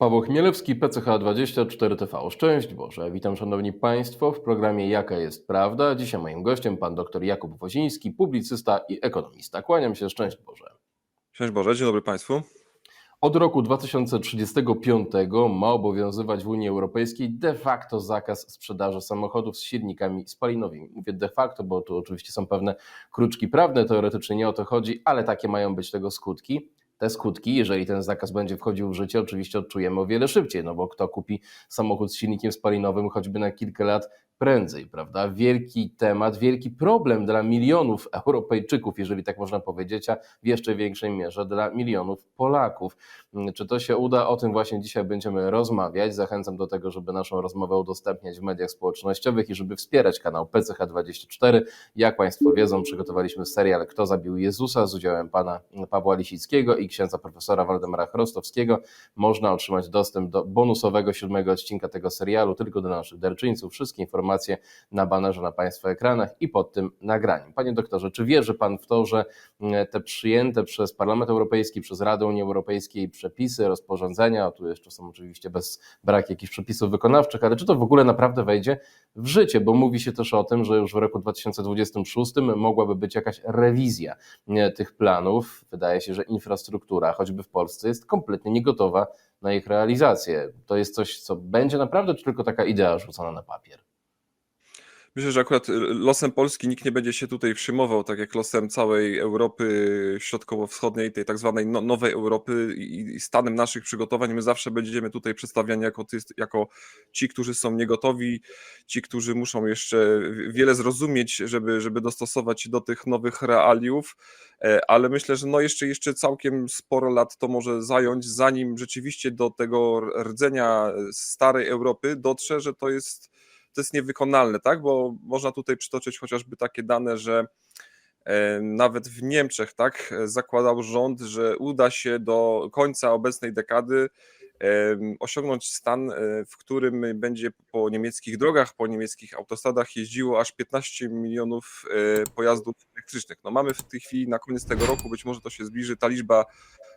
Paweł Chmielewski, PCH24TV. Szczęść Boże. Witam Szanowni Państwo w programie Jaka jest Prawda. Dzisiaj moim gościem pan dr Jakub Woziński, publicysta i ekonomista. Kłaniam się, szczęść Boże. Szczęść Boże, dzień dobry Państwu. Od roku 2035 ma obowiązywać w Unii Europejskiej de facto zakaz sprzedaży samochodów z silnikami spalinowymi. Mówię de facto, bo tu oczywiście są pewne kruczki prawne, teoretycznie nie o to chodzi, ale takie mają być tego skutki. Te skutki, jeżeli ten zakaz będzie wchodził w życie, oczywiście odczujemy o wiele szybciej, no bo kto kupi samochód z silnikiem spalinowym choćby na kilka lat prędzej, prawda? Wielki temat, wielki problem dla milionów Europejczyków, jeżeli tak można powiedzieć, a w jeszcze większej mierze dla milionów Polaków. Czy to się uda? O tym właśnie dzisiaj będziemy rozmawiać. Zachęcam do tego, żeby naszą rozmowę udostępniać w mediach społecznościowych i żeby wspierać kanał PCH24. Jak Państwo wiedzą, przygotowaliśmy serial Kto zabił Jezusa z udziałem pana Pawła Lisickiego i księdza profesora Waldemara Chrostowskiego. Można otrzymać dostęp do bonusowego siódmego odcinka tego serialu tylko do naszych darczyńców. Wszystkie informacje na banerze na Państwa ekranach i pod tym nagraniem. Panie doktorze, czy wierzy Pan w to, że te przyjęte przez Parlament Europejski, przez Radę Unii Europejskiej przepisy, rozporządzenia, tu jeszcze są oczywiście bez brak jakichś przepisów wykonawczych, ale czy to w ogóle naprawdę wejdzie w życie? Bo mówi się też o tym, że już w roku 2026 mogłaby być jakaś rewizja tych planów. Wydaje się, że infrastruktura, choćby w Polsce, jest kompletnie niegotowa na ich realizację. To jest coś, co będzie naprawdę, czy tylko taka idea rzucona na papier? Myślę, że akurat losem Polski nikt nie będzie się tutaj przyjmował, tak jak losem całej Europy Środkowo-Wschodniej, tej tak zwanej no, nowej Europy i stanem naszych przygotowań. My zawsze będziemy tutaj przedstawiani jako, jako ci, którzy są niegotowi, ci, którzy muszą jeszcze wiele zrozumieć, żeby, żeby dostosować się do tych nowych realiów, ale myślę, że no jeszcze, jeszcze całkiem sporo lat to może zająć, zanim rzeczywiście do tego rdzenia starej Europy dotrze, że to jest to jest niewykonalne, tak? Bo można tutaj przytoczyć chociażby takie dane, że nawet w Niemczech tak zakładał rząd, że uda się do końca obecnej dekady osiągnąć stan, w którym będzie po niemieckich drogach, po niemieckich autostradach jeździło aż 15 milionów pojazdów elektrycznych. No mamy w tej chwili na koniec tego roku, być może to się zbliży, ta liczba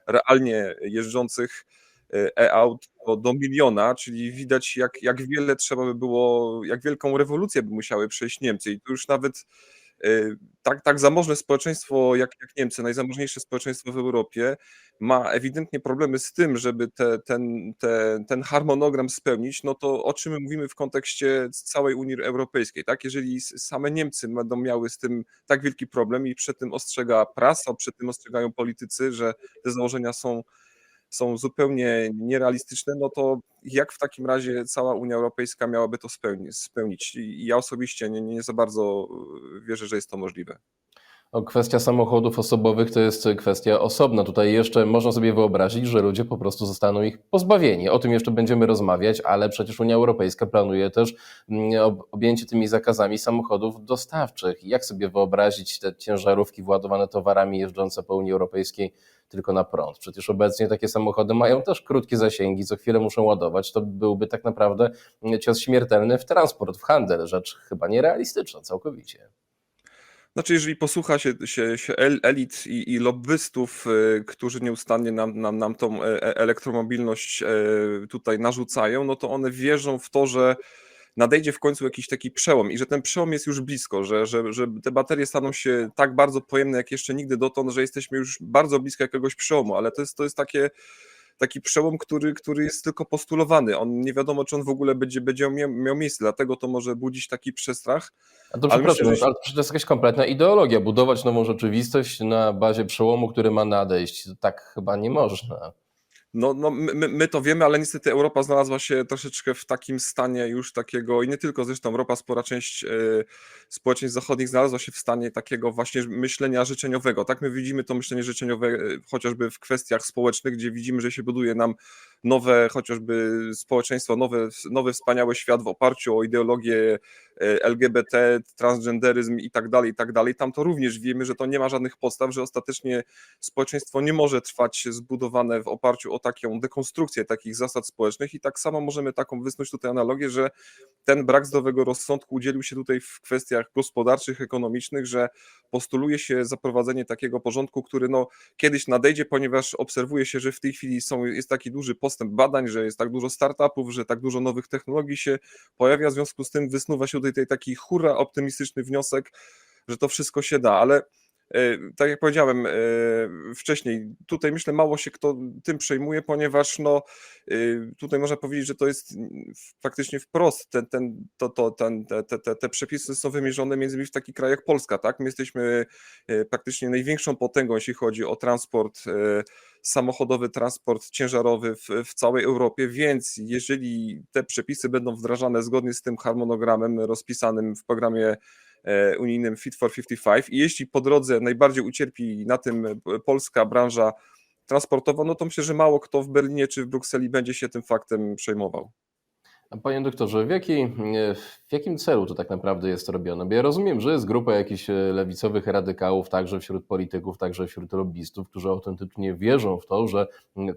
realnie jeżdżących e-aut do miliona, czyli widać jak, jak wiele trzeba by było, jak wielką rewolucję by musiały przejść Niemcy i tu już nawet tak, tak zamożne społeczeństwo jak, jak Niemcy, najzamożniejsze społeczeństwo w Europie, ma ewidentnie problemy z tym, żeby te, ten, te, ten harmonogram spełnić, no to o czym my mówimy w kontekście całej Unii Europejskiej, tak? Jeżeli same Niemcy będą miały z tym tak wielki problem i przed tym ostrzega prasa, przed tym ostrzegają politycy, że te założenia są są zupełnie nierealistyczne, no to jak w takim razie cała Unia Europejska miałaby to spełnić? Ja osobiście nie, nie za bardzo wierzę, że jest to możliwe. Kwestia samochodów osobowych to jest kwestia osobna. Tutaj jeszcze można sobie wyobrazić, że ludzie po prostu zostaną ich pozbawieni. O tym jeszcze będziemy rozmawiać, ale przecież Unia Europejska planuje też objęcie tymi zakazami samochodów dostawczych. Jak sobie wyobrazić te ciężarówki władowane towarami jeżdżące po Unii Europejskiej tylko na prąd? Przecież obecnie takie samochody mają też krótkie zasięgi, co chwilę muszą ładować. To byłby tak naprawdę cios śmiertelny w transport, w handel. Rzecz chyba nierealistyczna całkowicie. Znaczy, jeżeli posłucha się, się, się elit i, i lobbystów, którzy nieustannie nam, nam, nam tą elektromobilność tutaj narzucają, no to one wierzą w to, że nadejdzie w końcu jakiś taki przełom i że ten przełom jest już blisko, że, że, że te baterie staną się tak bardzo pojemne jak jeszcze nigdy dotąd, że jesteśmy już bardzo blisko jakiegoś przełomu, ale to jest, to jest takie taki przełom, który, który jest tylko postulowany. On nie wiadomo, czy on w ogóle będzie, będzie miał, miał miejsce, dlatego to może budzić taki przestrach. A to przepraszam, myślę, że... ale to jest jakaś kompletna ideologia. Budować nową rzeczywistość na bazie przełomu, który ma nadejść. Tak chyba nie można. No, no my, my, to wiemy, ale niestety Europa znalazła się troszeczkę w takim stanie już takiego, i nie tylko zresztą Europa, spora część y, społeczeństw zachodnich znalazła się w stanie takiego właśnie myślenia życzeniowego. Tak, my widzimy to myślenie życzeniowe y, chociażby w kwestiach społecznych, gdzie widzimy, że się buduje nam nowe chociażby społeczeństwo, nowy, nowy wspaniały świat w oparciu o ideologię LGBT, transgenderyzm i tak dalej, i tak dalej. Tam to również wiemy, że to nie ma żadnych podstaw, że ostatecznie społeczeństwo nie może trwać zbudowane w oparciu o taką dekonstrukcję takich zasad społecznych i tak samo możemy taką wysnuć tutaj analogię, że ten brak zdrowego rozsądku udzielił się tutaj w kwestiach gospodarczych, ekonomicznych, że postuluje się zaprowadzenie takiego porządku, który no kiedyś nadejdzie, ponieważ obserwuje się, że w tej chwili są, jest taki duży postęp badań, że jest tak dużo startupów, że tak dużo nowych technologii się pojawia, w związku z tym wysnuwa się tutaj taki hura optymistyczny wniosek, że to wszystko się da, ale tak jak powiedziałem e, wcześniej, tutaj myślę mało się kto tym przejmuje, ponieważ no, e, tutaj można powiedzieć, że to jest faktycznie wprost, ten, ten, to, to, ten, te, te, te- przepisy są wymierzone między innymi w taki kraj jak Polska, tak? My jesteśmy e, praktycznie największą potęgą, jeśli chodzi o transport e, samochodowy, transport ciężarowy w, w całej Europie, więc jeżeli te przepisy będą wdrażane zgodnie z tym harmonogramem rozpisanym w programie e, unijnym Fit for 55 i jeśli po drodze najbardziej ucierpi na tym e, polska branża transportowa, no to myślę, że mało kto w Berlinie czy w Brukseli będzie się tym faktem przejmował. Panie doktorze, w, jakiej, w jakim celu to tak naprawdę jest robione? Bo ja rozumiem, że jest grupa jakichś e, lewicowych radykałów, także wśród polityków, także wśród lobbystów, którzy autentycznie wierzą w to, że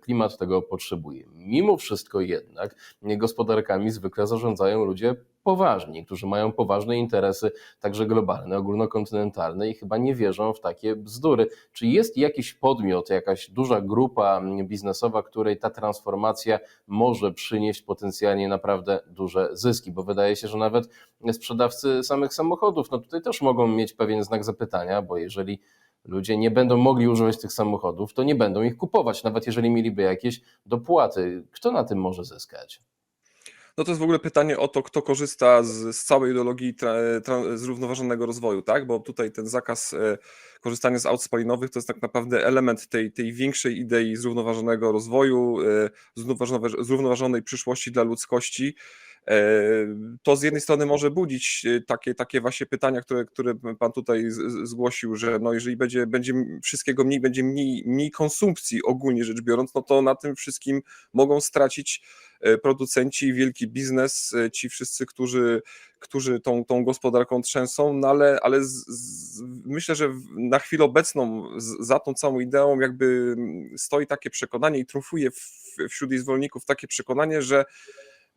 klimat tego potrzebuje. Mimo wszystko jednak gospodarkami zwykle zarządzają ludzie poważni, którzy mają poważne interesy, także globalne, ogólnokontynentalne i chyba nie wierzą w takie bzdury. Czy jest jakiś podmiot, jakaś duża grupa biznesowa, której ta transformacja może przynieść potencjalnie naprawdę duże zyski? Bo wydaje się, że nawet sprzedawcy samych samochodów, no tutaj też mogą mieć pewien znak zapytania, bo jeżeli ludzie nie będą mogli używać tych samochodów, to nie będą ich kupować, nawet jeżeli mieliby jakieś dopłaty. Kto na tym może zyskać? No to jest w ogóle pytanie o to, kto korzysta z, z całej ideologii tra, tra, zrównoważonego rozwoju, tak? Bo tutaj ten zakaz e, korzystania z aut spalinowych to jest tak naprawdę element tej, tej większej idei zrównoważonego rozwoju, e, zrównoważone- zrównoważonej przyszłości dla ludzkości. To z jednej strony może budzić e, takie, takie właśnie pytania, które, które Pan tutaj zgłosił, że no jeżeli będzie, będzie wszystkiego mniej, będzie mniej, mniej konsumpcji ogólnie rzecz biorąc, no to na tym wszystkim mogą stracić e, producenci, wielki biznes, e, ci wszyscy, którzy, którzy tą, tą gospodarką trzęsą, no ale, ale z, z, myślę, że na chwilę obecną z, za tą całą ideą jakby stoi takie przekonanie i trumfuje w, wśród jej zwolenników takie przekonanie, że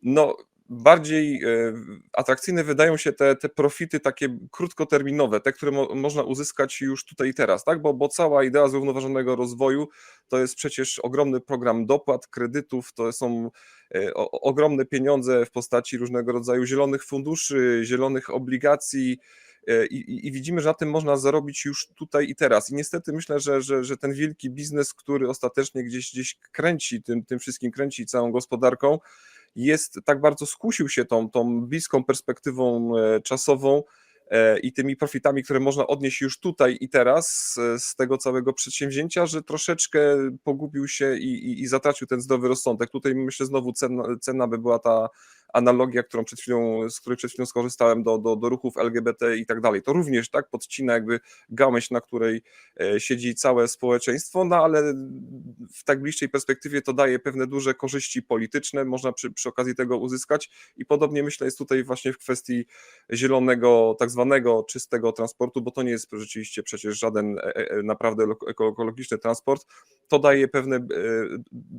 no bardziej e, atrakcyjne wydają się te, te profity takie krótkoterminowe, te, które mo, można uzyskać już tutaj i teraz, tak? Bo, bo cała idea zrównoważonego rozwoju to jest przecież ogromny program dopłat, kredytów, to są e, o, ogromne pieniądze w postaci różnego rodzaju zielonych funduszy, zielonych obligacji. e, I, i- I widzimy, że na tym można zarobić już tutaj i teraz. I niestety myślę, że, że, że ten wielki biznes, który ostatecznie gdzieś, gdzieś kręci tym, tym wszystkim, kręci całą gospodarką, jest tak bardzo skusił się tą, tą bliską perspektywą e, czasową e, i tymi profitami, które można odnieść już tutaj i teraz z, z tego całego przedsięwzięcia, że troszeczkę pogubił się i, i, i zatracił ten zdrowy rozsądek. Tutaj myślę znowu cenna, cenna by była ta analogia, którą przed chwilą, z której przed chwilą skorzystałem do, do, do ruchów LGBT i tak dalej. To również tak podcina jakby gałęź, na której e, siedzi całe społeczeństwo, no ale w tak bliższej perspektywie to daje pewne duże korzyści polityczne, można przy, przy okazji tego uzyskać i podobnie myślę jest tutaj właśnie w kwestii zielonego, tak zwanego czystego transportu, bo to nie jest rzeczywiście przecież żaden e, e, naprawdę eko- ekologiczny transport, to daje pewne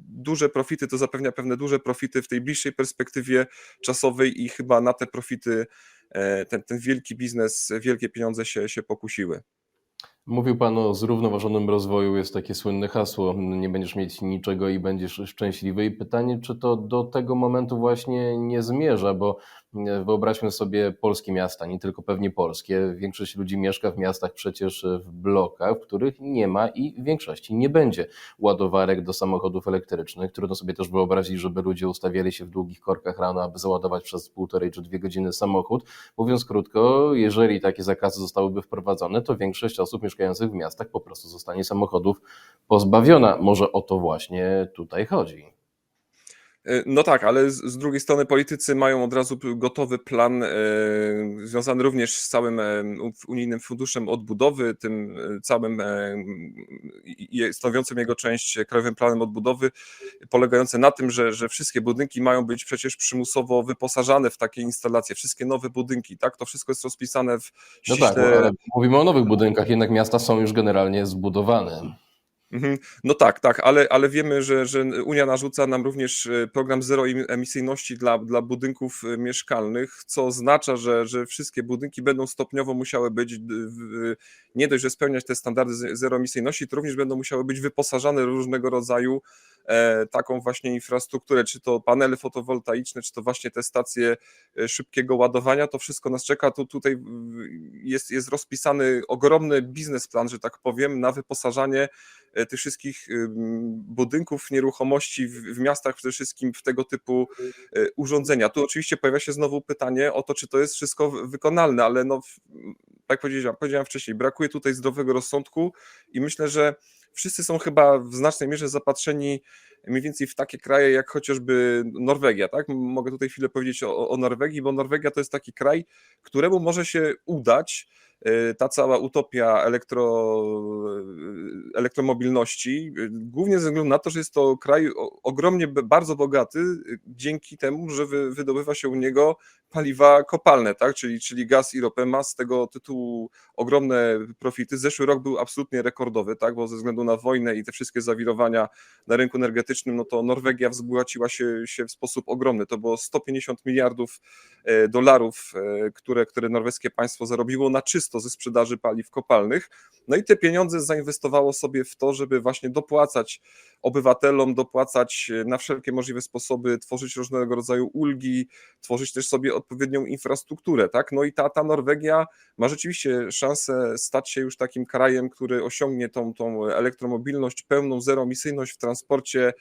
duże profity, to zapewnia pewne duże profity w tej bliższej perspektywie czasowej i chyba na te profity e, ten, ten wielki biznes, wielkie pieniądze się, się pokusiły. Mówił Pan o zrównoważonym rozwoju, jest takie słynne hasło, nie będziesz mieć niczego i będziesz szczęśliwy. I pytanie, czy to do tego momentu właśnie nie zmierza, bo wyobraźmy sobie polskie miasta, nie tylko pewnie polskie. Większość ludzi mieszka w miastach przecież w blokach, w których nie ma i w większości nie będzie ładowarek do samochodów elektrycznych. Trudno sobie też wyobrazić, żeby ludzie ustawiali się w długich korkach rano, aby załadować przez półtorej czy dwie godziny samochód. Mówiąc krótko, jeżeli takie zakazy zostałyby wprowadzone, to większość osób mieszkających w miastach po prostu zostanie samochodów pozbawiona. Może o to właśnie tutaj chodzi. E, No tak, ale z, z drugiej strony politycy mają od razu gotowy plan e, związany również z całym e, unijnym funduszem odbudowy, tym całym stanowiącym jego część krajowym planem odbudowy, polegający na tym, że, że wszystkie budynki mają być przecież przymusowo wyposażane w takie instalacje, wszystkie nowe budynki, tak? To wszystko jest rozpisane w No ściśle... tak, ale mówimy o nowych budynkach, jednak miasta są już generalnie zbudowane. Mhm. No tak, tak, ale, ale wiemy, że, że Unia narzuca nam również e, program zero em- emisyjności dla, dla budynków e, mieszkalnych, co oznacza, że, że wszystkie budynki będą stopniowo musiały być w- nie dość, że spełniać te standardy zeroemisyjności, to również będą musiały być wyposażane różnego rodzaju e, taką właśnie infrastrukturę, czy to panele fotowoltaiczne, czy to właśnie te stacje e, szybkiego ładowania, to wszystko nas czeka. Tu, tutaj jest, jest rozpisany ogromny biznesplan, że tak powiem, na wyposażanie e, tych wszystkich budynków, nieruchomości w, w miastach, przede wszystkim w tego typu e, urządzenia. Tu oczywiście pojawia się znowu pytanie o to, czy to jest wszystko wy- wykonalne, ale no, tak powiedziałem, powiedziałem wcześniej, brakuje tutaj zdrowego rozsądku i myślę, że wszyscy są chyba w znacznej mierze zapatrzeni mniej więcej w takie kraje jak chociażby Norwegia, tak? Mogę tutaj chwilę powiedzieć o, o Norwegii, bo Norwegia to jest taki kraj, któremu może się udać e, ta cała utopia elektro, e, elektromobilności, e, głównie ze względu na to, że jest to kraj ogromnie bardzo bogaty dzięki temu, że wy, wydobywa się u niego paliwa kopalne, tak? czyli, czyli gaz i ropę, ma z tego tytułu ogromne profity. Zeszły rok był absolutnie rekordowy, tak? bo ze względu na wojnę i te wszystkie zawirowania na rynku energetycznym, no to Norwegia wzbogaciła się, się w sposób ogromny. To było 150 miliardów e, dolarów, e, które, które norweskie państwo zarobiło na czysto ze sprzedaży paliw kopalnych. No i te pieniądze zainwestowało sobie w to, żeby właśnie dopłacać obywatelom, dopłacać e, na wszelkie możliwe sposoby, tworzyć różnego rodzaju ulgi, tworzyć też sobie odpowiednią infrastrukturę, tak? No i ta, ta Norwegia ma rzeczywiście szansę stać się już takim krajem, który osiągnie tą, tą elektromobilność, pełną zeroemisyjność w transporcie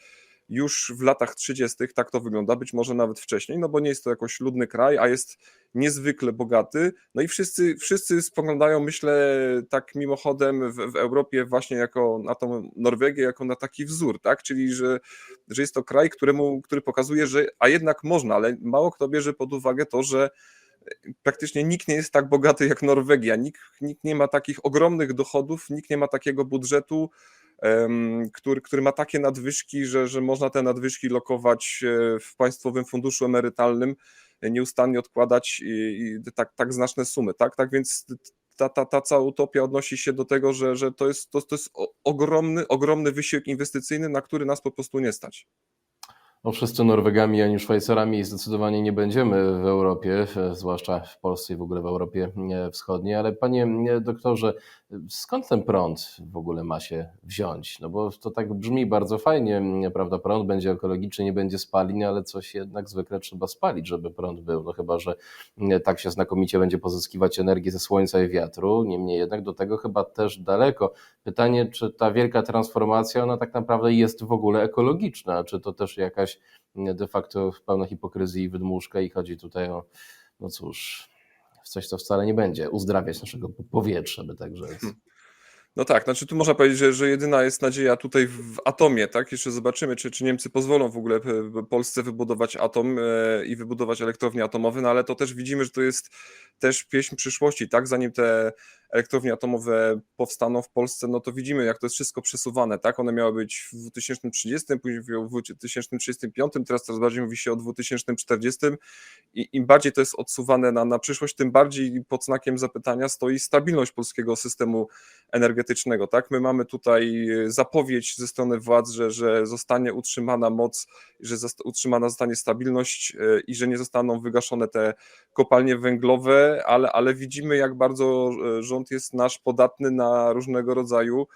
już w latach 30. tak to wygląda, być może nawet wcześniej, no bo nie jest to jakoś ludny kraj, a jest niezwykle bogaty. No i wszyscy, wszyscy spoglądają, myślę, tak mimochodem w, w Europie właśnie jako na tą Norwegię, jako na taki wzór, tak? Czyli że, że jest to kraj, któremu, który pokazuje, że a jednak można, ale mało kto bierze pod uwagę to, że praktycznie nikt nie jest tak bogaty jak Norwegia, nikt, nikt nie ma takich ogromnych dochodów, nikt nie ma takiego budżetu, który, który ma takie nadwyżki, że, że można te nadwyżki lokować e, w państwowym funduszu emerytalnym, e, nieustannie odkładać i, i tak, tak znaczne sumy, tak? Tak więc ta, ta, ta cała utopia odnosi się do tego, że, że to jest, to, to jest ogromny, ogromny wysiłek inwestycyjny, na który nas po prostu nie stać. No, wszyscy Norwegami ani Szwajcarami zdecydowanie nie będziemy w Europie, zwłaszcza w Polsce i w ogóle w Europie e, Wschodniej, ale panie doktorze, skąd ten prąd w ogóle ma się wziąć? No bo to tak brzmi bardzo fajnie, prawda? Prąd będzie ekologiczny, nie będzie spalin, ale coś jednak zwykle trzeba spalić, żeby prąd był. No chyba, że m, tak się znakomicie będzie pozyskiwać energię ze słońca i wiatru. Niemniej jednak do tego chyba też daleko. Pytanie, czy ta wielka transformacja, ona tak naprawdę jest w ogóle ekologiczna? Czy to też jakaś m, de facto pełna hipokryzji i wydmuszka i chodzi tutaj o, no cóż, coś, co wcale nie będzie uzdrawiać naszego powietrza, by tak rzec. No tak, znaczy tu można powiedzieć, że, że jedyna jest nadzieja tutaj w atomie, tak? Jeszcze zobaczymy, czy, czy Niemcy pozwolą w ogóle e, Polsce wybudować atom e, i wybudować elektrownie atomowe, no ale to też widzimy, że to jest też pieśń przyszłości, tak? Zanim te elektrownie atomowe powstaną w Polsce, no to widzimy, jak to jest wszystko przesuwane, tak? One miały być w 2030, później o 2035, teraz coraz bardziej mówi się o 2040 i im bardziej to jest odsuwane na, na przyszłość, tym bardziej pod znakiem zapytania stoi stabilność polskiego systemu energetycznego. Tak? My mamy tutaj e, zapowiedź ze strony władz, że, że zostanie utrzymana moc, że utrzymana zostanie stabilność e, i że nie zostaną wygaszone te kopalnie węglowe, ale, ale widzimy, jak bardzo e, jest nasz podatny na różnego rodzaju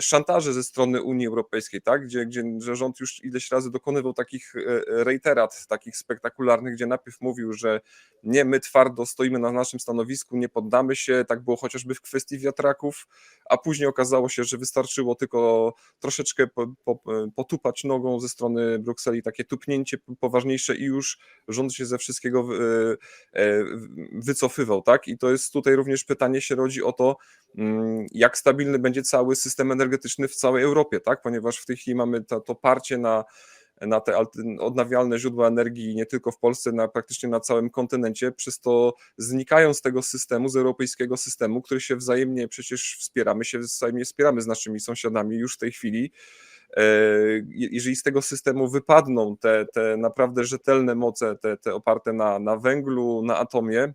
szantaże ze strony Unii Europejskiej, tak? gdzie, gdzie rząd już ileś razy dokonywał takich e, reiterat, takich spektakularnych, gdzie najpierw mówił, że nie, my twardo stoimy na naszym stanowisku, nie poddamy się, tak było chociażby w kwestii wiatraków, a później okazało się, że wystarczyło tylko troszeczkę po, po, potupać nogą ze strony Brukseli, takie tupnięcie poważniejsze i już rząd się ze wszystkiego e, e, wycofywał, tak? I to jest tutaj również pytanie się rodzi o to, mm, jak stabilny będzie cały system energetyczny w całej Europie, tak? Ponieważ w tej chwili mamy to, to parcie na na te odnawialne źródła energii nie tylko w Polsce, na praktycznie na całym kontynencie, przez to znikają z tego systemu, z europejskiego systemu, który się wzajemnie przecież wspieramy, się wzajemnie wspieramy z naszymi sąsiadami już w tej chwili. E, je- Jeżeli z tego systemu wypadną te, te naprawdę rzetelne moce, te, te oparte na, na węglu, na atomie, e,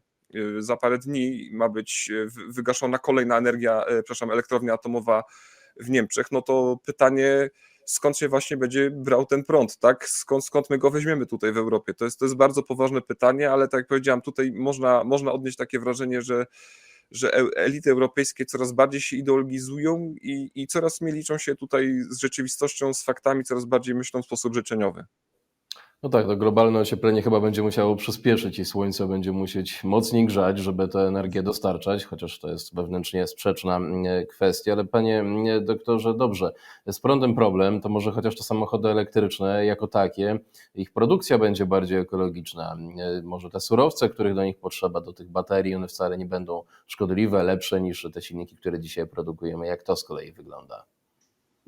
za parę dni ma być e, wy- wygaszona kolejna energia, przepraszam, elektrownia atomowa w Niemczech, no to pytanie, skąd się właśnie będzie brał ten prąd, tak? Skąd, skąd my go weźmiemy tutaj w Europie? To jest, to jest bardzo poważne pytanie, ale tak jak powiedziałem, tutaj można, można odnieść takie wrażenie, że, że e- elity europejskie coraz bardziej się ideologizują i, i coraz mniej liczą się tutaj z rzeczywistością, z faktami, coraz bardziej myślą w sposób życzeniowy. No tak, to globalne ocieplenie chyba będzie musiało przyspieszyć i słońce będzie musieć mocniej grzać, żeby tę energię dostarczać, chociaż to jest wewnętrznie sprzeczna kwestia. Ale panie doktorze, dobrze, z prądem problem, to może chociaż te samochody elektryczne jako takie, ich produkcja będzie bardziej ekologiczna. Może te surowce, których do nich potrzeba, do tych baterii, one wcale nie będą szkodliwe, lepsze niż te silniki, które dzisiaj produkujemy. Jak to z kolei wygląda?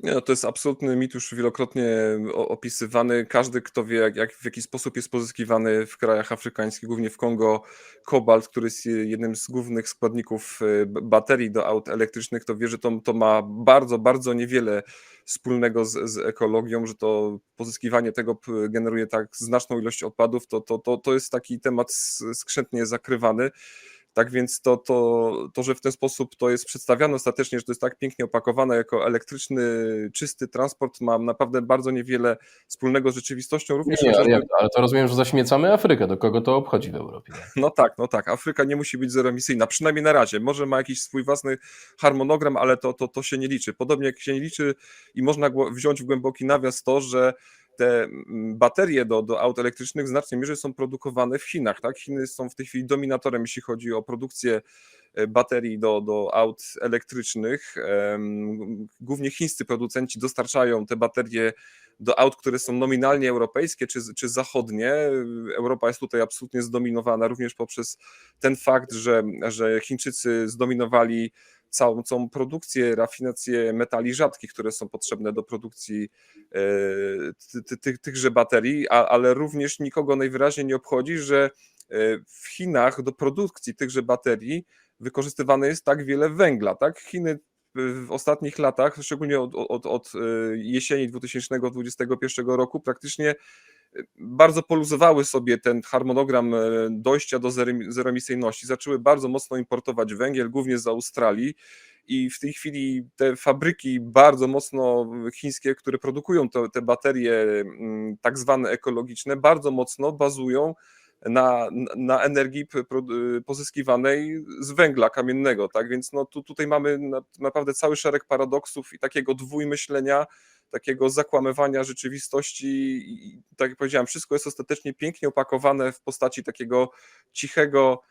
Nie, no to jest absolutny mit już wielokrotnie opisywany. Każdy, kto wie, jak, jak, w jaki sposób jest pozyskiwany w krajach afrykańskich, głównie w Kongo, kobalt, który jest jednym z głównych składników b- baterii do aut elektrycznych, to wie, że to, to ma bardzo, bardzo niewiele wspólnego z, z ekologią, że to pozyskiwanie tego generuje tak znaczną ilość odpadów, to, to, to, to jest taki temat skrzętnie zakrywany. Tak więc to, to, to, że w ten sposób to jest przedstawiane ostatecznie, że to jest tak pięknie opakowane jako elektryczny, czysty transport, ma naprawdę bardzo niewiele wspólnego z rzeczywistością. Również Nie, ale, chociażby- to? ale to rozumiem, że zaśmiecamy Afrykę. Do kogo to obchodzi w Europie? No tak, no tak. Afryka nie musi być zeroemisyjna, przynajmniej na razie. Może ma jakiś swój własny harmonogram, ale to, to, to się nie liczy. Podobnie jak się nie liczy i można wziąć w głęboki nawias to, że te mm, baterie do, do aut elektrycznych w znacznej mierze są produkowane w Chinach. Tak? Chiny są w tej chwili dominatorem, jeśli chodzi o produkcję e, baterii do, do aut elektrycznych. Głównie chińscy producenci dostarczają te baterie do aut, które są nominalnie europejskie czy, czy zachodnie. Europa jest tutaj absolutnie zdominowana również poprzez ten fakt, że, że Chińczycy zdominowali całą, całą produkcję, rafinację metali rzadkich, które są potrzebne do produkcji e, ty, ty, ty, tychże baterii, a, ale również nikogo najwyraźniej nie obchodzi, że e, w Chinach do produkcji tychże baterii wykorzystywane jest tak wiele węgla. Tak? Chiny w ostatnich latach, szczególnie od, od, od e, jesieni 2021 roku, praktycznie bardzo poluzowały sobie ten harmonogram e, dojścia do zero- zeroemisyjności. Zaczęły bardzo mocno importować węgiel, głównie z Australii. I w tej chwili te fabryki bardzo mocno chińskie, które produkują te, te baterie mm, tak zwane ekologiczne, bardzo mocno bazują na, na energii pro- pozyskiwanej z węgla kamiennego, tak? Więc no tu, tutaj mamy na, naprawdę cały szereg paradoksów i takiego dwójmyślenia, takiego zakłamywania rzeczywistości i tak jak powiedziałem, wszystko jest ostatecznie pięknie opakowane w postaci takiego cichego,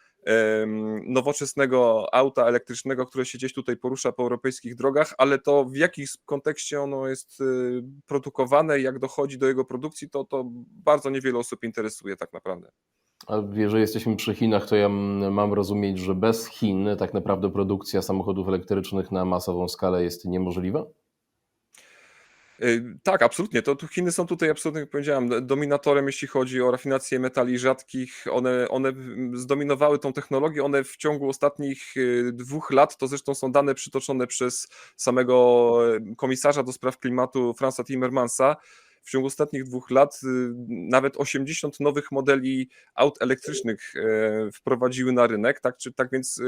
nowoczesnego auta elektrycznego, które się gdzieś tutaj porusza po europejskich drogach, ale to w jakim kontekście ono jest y, produkowane jak dochodzi do jego produkcji, to, to bardzo niewiele osób interesuje tak naprawdę. A jeżeli jesteśmy przy Chinach, to ja mam rozumieć, że bez Chin tak naprawdę produkcja samochodów elektrycznych na masową skalę jest niemożliwa? Y, Tak, absolutnie. To tu Chiny są tutaj absolutnie, jak powiedziałem, do- dominatorem, jeśli chodzi o rafinację metali rzadkich. One, one zdominowały tą technologię. One w ciągu ostatnich y, dwóch lat, to zresztą są dane przytoczone przez samego y, komisarza do spraw klimatu Franza Timmermansa. W ciągu ostatnich dwóch lat nawet 80 nowych modeli aut elektrycznych e, wprowadziły na rynek. Tak, czy, tak więc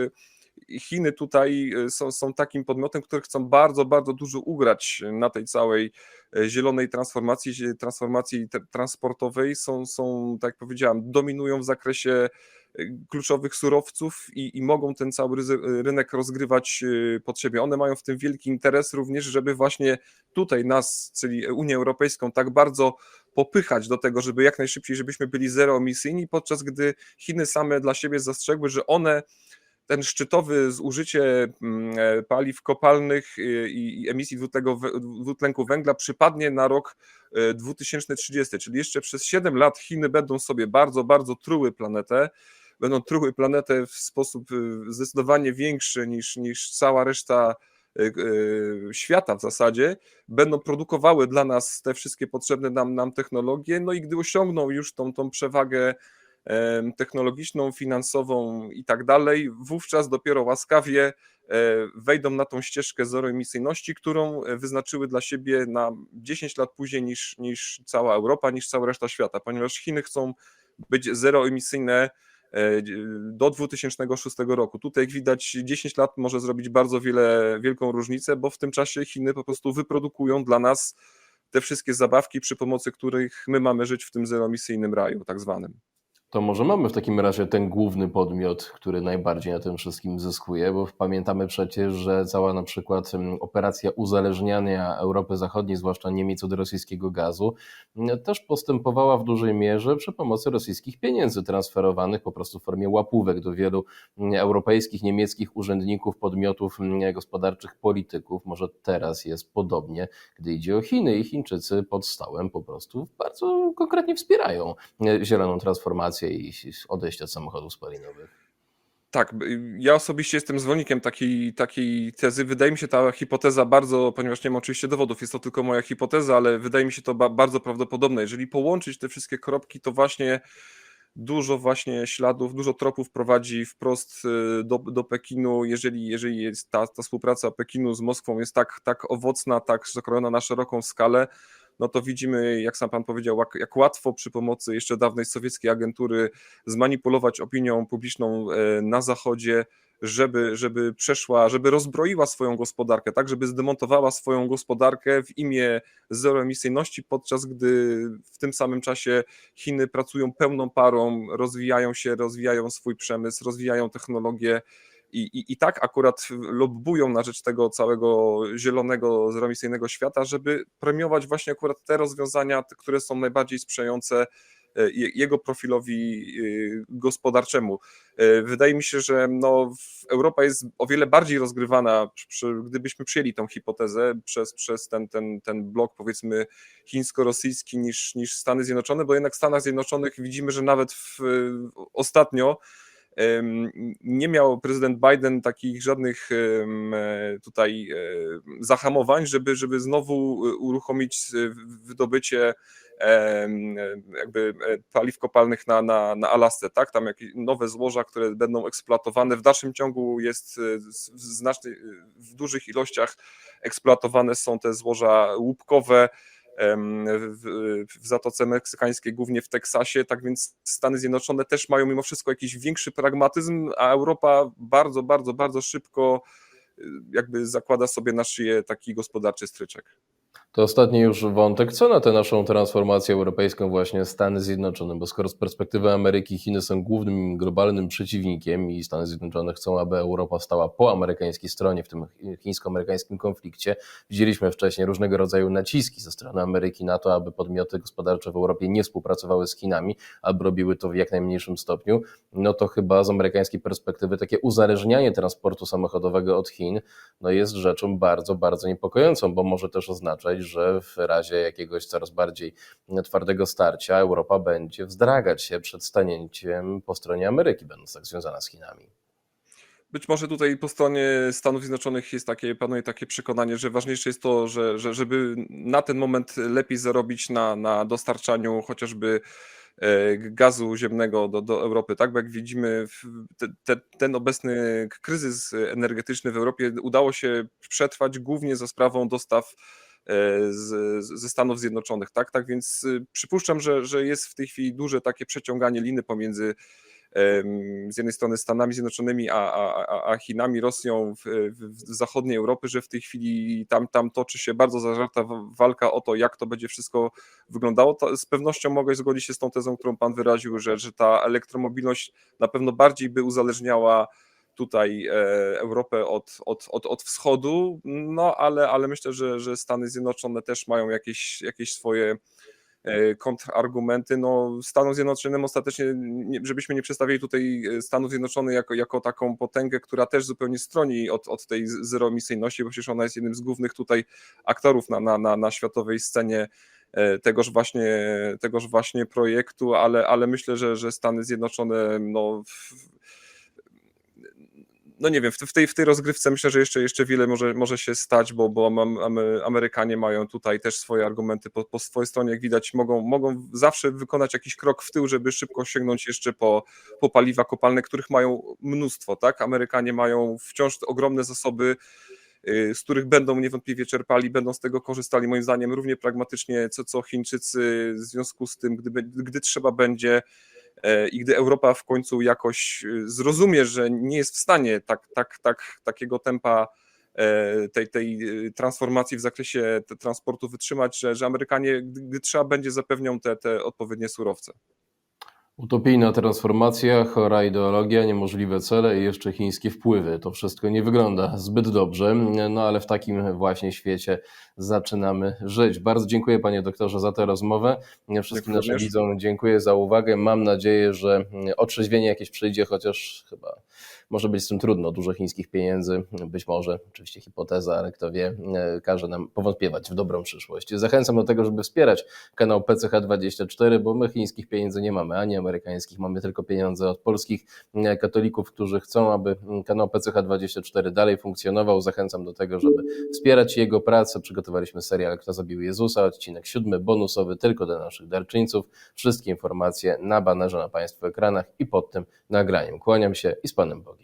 Chiny tutaj y, są, są takim podmiotem, które chcą bardzo, bardzo dużo ugrać na tej całej e, zielonej transformacji, transformacji transportowej. Są, są, tak jak powiedziałem, dominują w zakresie e, kluczowych surowców i, i mogą ten cały rynek rozgrywać e, pod siebie. One mają w tym wielki interes również, żeby właśnie tutaj nas, czyli Unię Europejską, tak bardzo popychać do tego, żeby jak najszybciej, żebyśmy byli zeroemisyjni, podczas gdy Chiny same dla siebie zastrzegły, że one ten szczytowy zużycie mm, e, paliw kopalnych y, i emisji dwutlenku, wę- dwutlenku węgla przypadnie na rok e, 2030, czyli jeszcze przez 7 lat Chiny będą sobie bardzo, bardzo truły planetę, będą truły planetę w sposób zdecydowanie większy niż, niż cała reszta świata w zasadzie, będą produkowały dla nas te wszystkie potrzebne nam, nam technologie, no i gdy osiągną już tą, tą przewagę technologiczną, finansową i tak dalej, wówczas dopiero łaskawie e, wejdą na tą ścieżkę zeroemisyjności, którą wyznaczyły dla siebie na 10 lat później niż, niż cała Europa, niż cała reszta świata, ponieważ Chiny chcą być zeroemisyjne e, do 2006 roku. Tutaj, jak widać, 10 lat może zrobić bardzo wiele, wielką różnicę, bo w tym czasie Chiny po prostu wyprodukują dla nas te wszystkie zabawki, przy pomocy których my mamy żyć w tym zeroemisyjnym raju, tak zwanym. To może mamy w takim razie ten główny podmiot, który najbardziej na tym wszystkim zyskuje, bo pamiętamy przecież, że cała na przykład operacja uzależniania Europy Zachodniej, zwłaszcza Niemiec od rosyjskiego gazu, też postępowała w dużej mierze przy pomocy rosyjskich pieniędzy transferowanych po prostu w formie łapówek do wielu europejskich, niemieckich urzędników, podmiotów gospodarczych, polityków. Może teraz jest podobnie, gdy idzie o Chiny i Chińczycy pod stołem po prostu bardzo konkretnie wspierają e, zieloną transformację i odejście od samochodów spalinowych. Tak, ja osobiście jestem zwolennikiem takiej, takiej tezy. Wydaje mi się ta hipoteza bardzo, ponieważ nie mam oczywiście dowodów, jest to tylko moja hipoteza, ale wydaje mi się to ba bardzo prawdopodobne. Jeżeli połączyć te wszystkie kropki, to właśnie dużo właśnie śladów, dużo tropów prowadzi wprost y, do, do Pekinu. Jeżeli, jeżeli jest ta, ta współpraca Pekinu z Moskwą jest tak, tak owocna, tak zakrojona na szeroką skalę, no to widzimy, jak sam pan powiedział, jak, łatwo przy pomocy jeszcze dawnej sowieckiej agentury zmanipulować opinią publiczną e, na Zachodzie, żeby, żeby przeszła, żeby rozbroiła swoją gospodarkę, tak, żeby zdemontowała swoją gospodarkę w imię zeroemisyjności, podczas gdy w tym samym czasie Chiny pracują pełną parą, rozwijają się, rozwijają swój przemysł, rozwijają technologię. I, i, I tak akurat lobbują na rzecz tego całego zielonego, zeroemisyjnego świata, żeby premiować właśnie akurat te rozwiązania, które są najbardziej sprzyjające e, je- jego profilowi y, gospodarczemu. E, Wydaje mi się, że no, Europa jest o wiele bardziej rozgrywana, gdybyśmy przyjęli tą hipotezę przez, przez ten, ten, ten blok powiedzmy chińsko-rosyjski niż, niż Stany Zjednoczone, bo jednak w Stanach Zjednoczonych widzimy, że nawet w, ostatnio nie miał prezydent Biden takich żadnych e, tutaj e, zahamowań, żeby, żeby znowu e, uruchomić wydobycie jakby paliw kopalnych na, na, na Alasce, tak? Tam jakieś nowe złoża, które będą eksploatowane. W dalszym ciągu jest w w dużych ilościach eksploatowane są te złoża łupkowe w, w Zatoce Meksykańskiej, głównie w Teksasie, tak więc Stany Zjednoczone też mają mimo wszystko jakiś większy pragmatyzm, a Europa bardzo, bardzo, bardzo szybko y, jakby zakłada sobie na szyję taki gospodarczy stryczek. To ostatni już wątek. Co na tę naszą transformację europejską właśnie Stany Zjednoczone? Bo skoro z perspektywy Ameryki Chiny są głównym globalnym przeciwnikiem i Stany Zjednoczone chcą, aby Europa stała po amerykańskiej stronie w tym chińsko-amerykańskim konflikcie, widzieliśmy wcześniej różnego rodzaju naciski ze strony Ameryki na to, aby podmioty gospodarcze w Europie nie współpracowały z Chinami, albo robiły to w jak najmniejszym stopniu. No to chyba z amerykańskiej perspektywy takie uzależnianie transportu samochodowego od Chin no jest rzeczą bardzo, bardzo niepokojącą, bo może też oznaczać, że w razie jakiegoś coraz bardziej twardego starcia Europa będzie wzdragać się przed stanięciem po stronie Ameryki, będąc tak związana z Chinami. Być może tutaj po stronie Stanów Zjednoczonych jest takie, panuje takie przekonanie, że ważniejsze jest to, że, że żeby na ten moment lepiej zarobić na, na dostarczaniu chociażby e, gazu ziemnego do, do Europy, tak? Bo jak widzimy, te, te, ten obecny kryzys energetyczny w Europie udało się przetrwać głównie za sprawą dostaw z, z- ze Stanów Zjednoczonych, tak? Tak więc y, przypuszczam, że, że jest w tej chwili duże takie przeciąganie liny pomiędzy z jednej strony Stanami Zjednoczonymi, a, a, a- Chinami, Rosją w, w, w zachodniej Europy, że w tej chwili tam, tam toczy się bardzo zażarta wa- walka o to, jak to będzie wszystko wyglądało. To z pewnością mogę zgodzić się z tą tezą, którą Pan wyraził, że, że ta elektromobilność na pewno bardziej by uzależniała tutaj e, Europę od, od, od, od wschodu, no ale, ale myślę, że, że Stany Zjednoczone też mają jakieś, jakieś swoje e, kontrargumenty. No, Stanom Zjednoczonym ostatecznie, nie, żebyśmy nie przedstawili tutaj e, Stanów Zjednoczonych jako, jako taką potęgę, która też zupełnie stroni od, od tej zeroemisyjności, bo przecież ona jest jednym z głównych tutaj aktorów na, na, na, na światowej scenie tegoż właśnie, tegoż właśnie projektu, ale, ale myślę, że, że Stany Zjednoczone no, no nie wiem, w, tej, w tej rozgrywce myślę, że jeszcze, jeszcze wiele może, może się stać, bo, bo am- am- Amerykanie mają tutaj też swoje argumenty po, po swojej stronie, jak widać, mogą, mogą zawsze wykonać jakiś krok w tył, żeby szybko sięgnąć jeszcze po, po paliwa kopalne, których mają mnóstwo, tak? Amerykanie mają wciąż ogromne zasoby, y, z których będą niewątpliwie czerpali, będą z tego korzystali, moim zdaniem, równie pragmatycznie, co, co Chińczycy, w związku z tym, gdy, gdy trzeba będzie, I gdy Europa w końcu jakoś e, zrozumie, że nie jest w stanie tak, tak, tak, takiego tempa e, tej, tej e, transformacji w zakresie transportu wytrzymać, że, że Amerykanie, gdy trzeba będzie, zapewnią te, te odpowiednie surowce. Utopijna transformacja, chora ideologia, niemożliwe cele i jeszcze chińskie wpływy. To wszystko nie wygląda zbyt dobrze, no ale w takim właśnie świecie zaczynamy żyć. Bardzo dziękuję panie doktorze za tę rozmowę. Wszystkim naszym również. widzom dziękuję za uwagę. Mam nadzieję, że otrzeźwienie jakieś przyjdzie, chociaż chyba może być z tym trudno. Dużo chińskich pieniędzy, być może, oczywiście hipoteza, ale kto wie, każe nam powątpiewać w dobrą przyszłość. Zachęcam do tego, żeby wspierać kanał PCH24, bo my chińskich pieniędzy nie mamy, ani amerykańskich, mamy tylko pieniądze od polskich e, katolików, którzy chcą, aby kanał PCH24 dalej funkcjonował. Zachęcam do tego, żeby wspierać jego pracę. Przygotowaliśmy serial Kto zabił Jezusa, odcinek siódmy, bonusowy tylko dla naszych darczyńców. Wszystkie informacje na banerze na Państwa ekranach i pod tym nagraniem. Kłaniam się i z Panem Bogiem.